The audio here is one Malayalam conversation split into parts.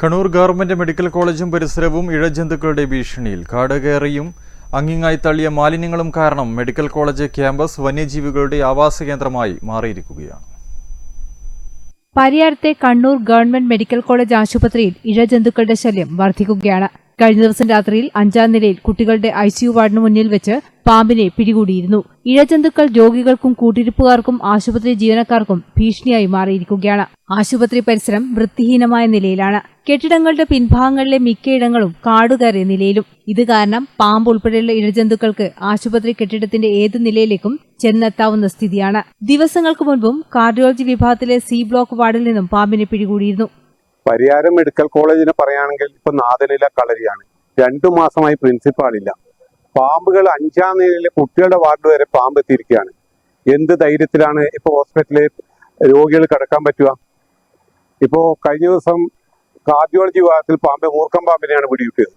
കണ്ണൂർ ഗവൺമെന്റ് മെഡിക്കൽ കോളേജും പരിസരവും ഇഴജന്തുക്കളുടെ ഭീഷണിയിൽ. കാട് കയറിയും അങ്ങിങ്ങായി തള്ളിയ മാലിന്യങ്ങളും കാരണം മെഡിക്കൽ കോളേജ് ക്യാമ്പസ് വന്യജീവികളുടെ ആവാസ കേന്ദ്രമായി മാറിയിരിക്കുകയാണ്. പരിയാരത്തെ കണ്ണൂർ ഗവൺമെന്റ് മെഡിക്കൽ കോളേജ് ആശുപത്രിയിൽ ഇഴജന്തുക്കളുടെ ശല്യം വർദ്ധിക്കുകയാണ്. കഴിഞ്ഞ ദിവസം രാത്രിയിൽ അഞ്ചാം നിലയിൽ കുട്ടികളുടെ ഐസിയു വാർഡിന് മുന്നിൽ വെച്ച് പാമ്പിനെ പിടികൂടിയിരുന്നു. ഇഴജന്തുക്കൾ രോഗികൾക്കും കൂട്ടിരിപ്പുകാർക്കും ആശുപത്രി ജീവനക്കാർക്കും ഭീഷണിയായി മാറിയിരിക്കുകയാണ്. ആശുപത്രി പരിസരം വൃത്തിഹീനമായ നിലയിലാണ്. കെട്ടിടങ്ങളുടെ പിൻഭാഗങ്ങളിലെ മിക്കയിടങ്ങളും കാടുകയറിയ നിലയിലും. ഇത് കാരണം പാമ്പ് ഉൾപ്പെടെയുള്ള ഇഴജന്തുക്കൾക്ക് ആശുപത്രി കെട്ടിടത്തിന്റെ ഏത് നിലയിലേക്കും ചെന്നെത്താവുന്ന സ്ഥിതിയാണ്. ദിവസങ്ങൾക്ക് മുൻപും കാർഡിയോളജി വിഭാഗത്തിലെ സി ബ്ലോക്ക് വാർഡിൽ നിന്നും പാമ്പിനെ പിടികൂടിയിരുന്നു. പരിയാരം മെഡിക്കൽ കോളേജിനെ പറയുകയാണെങ്കിൽ ഇപ്പൊ നാദനില കളരിയാണ്. രണ്ടു മാസമായി പ്രിൻസിപ്പാൾ ഇല്ല പാമ്പുകൾ അഞ്ചാം നിലയിലെ കുട്ടികളുടെ വാർഡ് വരെ പാമ്പ് എത്തിയിരിക്കുകയാണ് എന്ത് ധൈര്യത്തിലാണ് ഇപ്പൊ ഹോസ്പിറ്റലിൽ രോഗികൾ കിടക്കാൻ പറ്റുക? ഇപ്പോ കഴിഞ്ഞ ദിവസം കാർഡിയോളജി വിഭാഗത്തിൽ പാമ്പ് മൂർക്കം പാമ്പിനെയാണ് പിടികിട്ടിയത്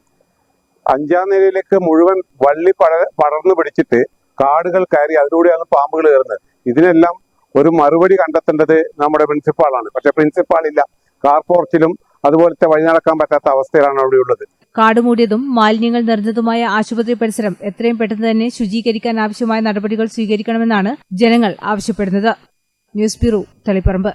അഞ്ചാം നിലയിലേക്ക് മുഴുവൻ വള്ളി പട പടർന്നു പിടിച്ചിട്ട് കാടുകൾ കയറി അതിലൂടെയാണ് പാമ്പുകൾ കയറുന്നത്. ഇതിനെല്ലാം ഒരു മറുപടി കണ്ടെത്തേണ്ടത് നമ്മുടെ പ്രിൻസിപ്പാളാണ്. പക്ഷെ പ്രിൻസിപ്പാൾ ഇല്ല കാർ പോർച്ചിലും അതുപോലത്തെ വഴി നടക്കാൻ പറ്റാത്ത അവസ്ഥയിലാണ് അവിടെ ഉള്ളത്. കാടുമൂടിയതും മാലിന്യങ്ങൾ നിറഞ്ഞതുമായ ആശുപത്രി പരിസരം എത്രയും പെട്ടെന്ന് തന്നെ ശുചീകരിക്കാൻ ആവശ്യമായ നടപടികൾ സ്വീകരിക്കണമെന്നാണ് ജനങ്ങൾ ആവശ്യപ്പെടുന്നത്. News bureau Taliparamba.